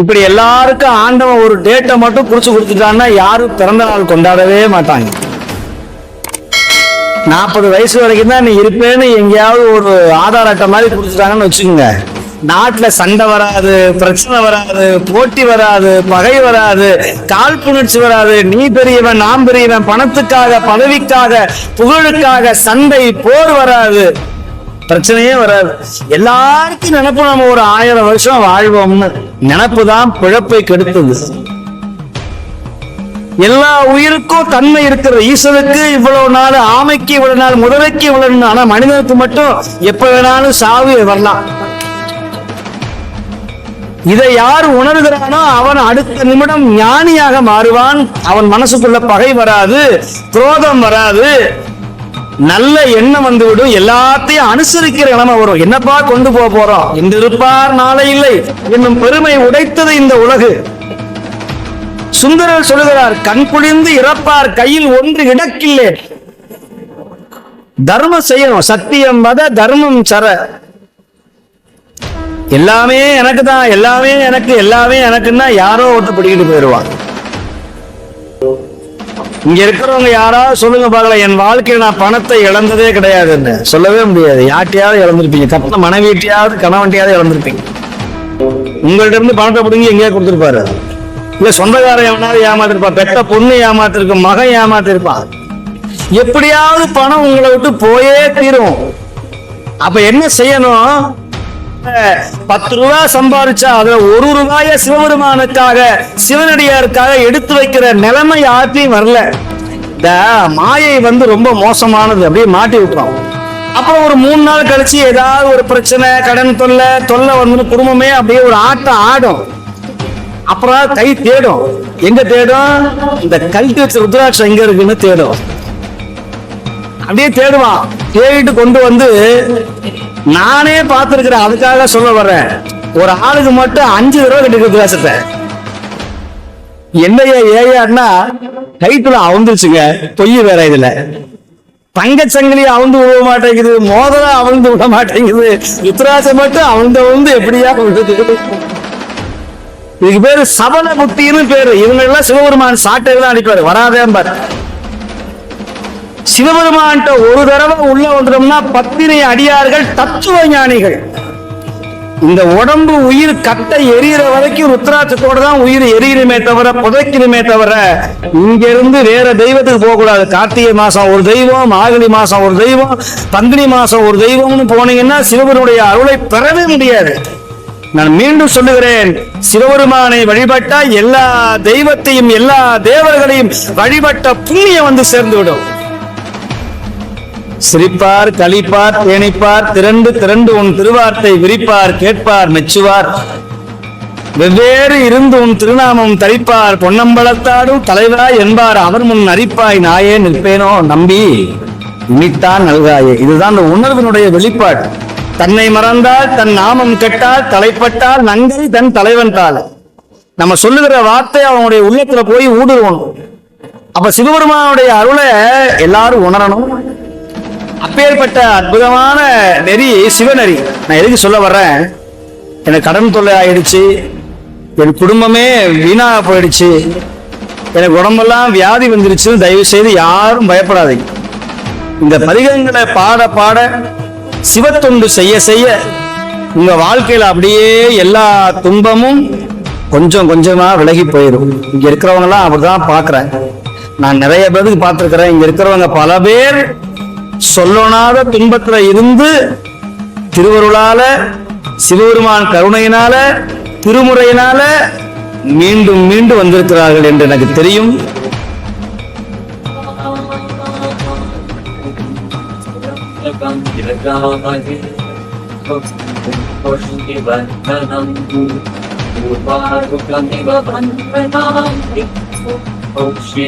இப்படி எல்லாருக்கும் ஆண்டவன் ஒரு டேட்டை மட்டும் குறிச்சு கொடுத்துட்டான்னா யாரும் பிறந்த நாள் கொண்டாடவே மாட்டாங்க. நாற்பது வயசு வரைக்கும் தான் நீ இருப்பேன்னு எங்கேயாவது ஒரு ஆதார் அட்டை மாதிரி கொடுத்துட்டாங்கன்னு வச்சுக்கோங்க. நாட்டுல சண்டை வராது பிரச்சனை வராது போட்டி வராது பகை வராது காழ்ப்புணர்ச்சி வராது. நீ பெரியவன் நான் பெரியவன் பணத்துக்காக பதவிக்காக புகழுக்காக சண்டை போர் வராது. பிரச்சனையே வராது. எல்லாருக்கும் நினைப்பு நம்ம ஒரு ஆயிரம் வருஷம் வாழ்வோம்னு. நினைப்பு தான் பிழப்பை கெடுத்தது. எல்லா உயிருக்கும் தன்மை இருக்கிற ஈஸ்வருக்கு இவ்வளவு நாள் ஆமைக்கு இவ்வளவு நாள் முதலைக்கு இவ்வளவு நாள் ஆனா மனிதனுக்கு மட்டும் எப்ப வேணாலும் சாவு வரலாம். இதை யார் உணர்கிறானோ அவன் அடுத்த நிமிடம் ஞானியாக மாறுவான். அவன் மனசுக்குள்ள பகை வராது குரோதம் வராது. நல்ல எண்ணம் வந்துவிடும். எல்லாத்தையும் அனுசரிக்கிற நிலைமை வரும். என்னப்பா கொண்டு போக போறோம் இன்று இருப்பார் நாளை இல்லை. என்னும் பெருமை உடைத்தது இந்த உலகு. சுந்தரர் சொல்லுகிறார் கண் புளிந்து இறப்பார் கையில் ஒன்று இடக்கில்லே. தர்மம் செய்யணும். சத்தியம் வத தர்மம் சர. எல்லாமே எனக்கு தான் எல்லாமே எனக்கு எல்லாமே எனக்குன்னா யாரோ ஒருத்தர் பிடிக்கிட்டு போயிடுவான் இங்க இருக்கிறவங்க யாராவது சொல்லுங்க பார்க்கல என் வாழ்க்கையில நான் பணத்தை இழந்ததே கிடையாதுன்னு. சொல்லவே முடியாது. யார்ட்டையாவது இழந்திருப்பீங்க. கட்டின மனைவிட்டையாவது கணவன்ட்டையாவது இழந்திருப்பீங்க. உங்கள்ட்ட இருந்து பணத்தை பிடுங்கி எங்கேயா கொடுத்துருப்பாரு. இல்ல சொந்தக்காரன் எவனாவது ஏமாத்திருப்பான் பெத்த பொண்ணு ஏமாத்திருக்கும் மகன் ஏமாத்திருப்பான் எப்படியாவது பணம் உங்களை விட்டு போயே தீரும். அப்ப என்ன செய்யணும்? பத்து ரூபாய் சம்பாதிச்சா அதுல ஒரு ரூபாய சிவபெருமானுக்காக சிவனடியாருக்காக எடுத்து வைக்கிற நிலைமை யார்ட்டையும் வரல. இந்த மாயை வந்து ரொம்ப மோசமானது அப்படியே மாட்டி விட்டுரும். அப்புறம் ஒரு மூணு நாள் கழிச்சு ஏதாவது ஒரு பிரச்சனை கடன் தொல்லை தொல்லை வந்து குடும்பமே அப்படியே ஒரு ஆட்டம் ஆடும். அப்புறம் கை தேடும். எங்க தேடும்? இந்த கல்வி வச்ச ருத்ராட்சம் எங்க இருக்குன்னு தேடும். அப்படியே தேடுவான் தேடிட்டு கொண்டு வந்து நானே பார்த்திருக்கிறேன். அதுக்காக சொல்ல வர்றேன். ஒரு ஆளுக்கு மட்டும் அஞ்சு தடவை கட்டி ருத்ராட்சத்தை என்னையா ஏயான்னா கைத்துல அவுந்துருச்சுங்க. பொய் வேற இதுல. தங்கச்சங்கிலி அவுந்து விட மாட்டேங்குது. மோதிரம் அவுந்து விட மாட்டேங்குது. ருத்ராட்சம் மட்டும் அவுந்து அவுந்து எப்படியா விழுது இதுக்கு பேரு சபல புத்தின்னு பேரு. இவங்க எல்லாம் சிவபெருமான் சாட்டை தான் அடிப்பாரு. பாரு சிவபெருமான்கிட்ட ஒரு தடவை உள்ள வந்துட்டோம்னா பத்தினி அடியார்கள் தத்துவ ஞானிகள். இந்த உடம்பு உயிர் கட்டை எரியற வரைக்கும் ருத்ராட்சத்தோட தான் உயிர் எரியணுமே தவிர புதைக்கணுமே தவிர இங்க இருந்து வேற தெய்வத்துக்கு போகக்கூடாது. கார்த்திகை மாசம் ஒரு தெய்வம் ஆகலி மாசம் ஒரு தெய்வம் பங்குனி மாசம் ஒரு தெய்வம்னு போனீங்கன்னா சிவபெருடைய அருளை பெறவே முடியாது. நான் மீண்டும் சொல்லுகிறேன் சிவபெருமானை வழிபட்டா எல்லா தெய்வத்தையும் எல்லா தேவர்களையும் வழிபட்ட புண்ணியம் வந்து சேர்ந்து விடும் சிரிப்பார் கழிப்பார் தேனிப்பார் திரண்டு திரண்டு உன் திருவார்த்தை விரிப்பார் கேட்பார் மெச்சுவார். வெவ்வேறு இருந்து உன் திருநாமம் தரிப்பார் பொன்னம்பலத்தாடும் தலைவா என்பார் அவர் முன் அரிப்பாய் நாயே நிற்பேனோ நம்பி. இனித்தான் நல்காயே. இதுதான் அந்த உணர்வினுடைய வெளிப்பாடு. தன்னை மறந்தால் தன் நாமம் கெட்டால் தலைப்பட்டால் நங்கை தன் தலைவன் தாள். நம்ம சொல்லுகிற வார்த்தை அவனுடைய உள்ளத்துல போய் ஊடுருவணும். அப்ப சிவபெருமானுடைய அருளை எல்லாரும் உணரணும். அப்பேற்பட்ட அற்புதமான நெறி சிவநெறி. நான் எதுக்கு சொல்ல வர்றேன்? எனக்கு கடன் தொல்லை ஆயிடுச்சு. என் குடும்பமே வீணாக போயிடுச்சு. எனக்கு உடம்பெல்லாம் வியாதி வந்துருச்சுன்னு தயவு செய்து யாரும் பயப்படாதீங்க. இந்த பதிகங்களை பாட பாட சிவத்தொண்டு செய்ய செய்ய உங்க வாழ்க்கையில அப்படியே எல்லா துன்பமும் கொஞ்சம் கொஞ்சமா விலகி போயிடும் இங்க இருக்கிறவங்க எல்லாம் அப்படிதான் பாக்குறேன் நான் நிறைய பேருக்கு பார்த்துருக்குறேன். இங்க இருக்கிறவங்க பல பேர் சொல்லொணாத துன்பத்துல இருந்து திருவருளால சிவபெருமான் கருணையினால திருமுறையினால மீண்டும் மீண்டும் வந்திருக்கிறார்கள் என்று எனக்கு தெரியும். ஓம் ஸ்ரீ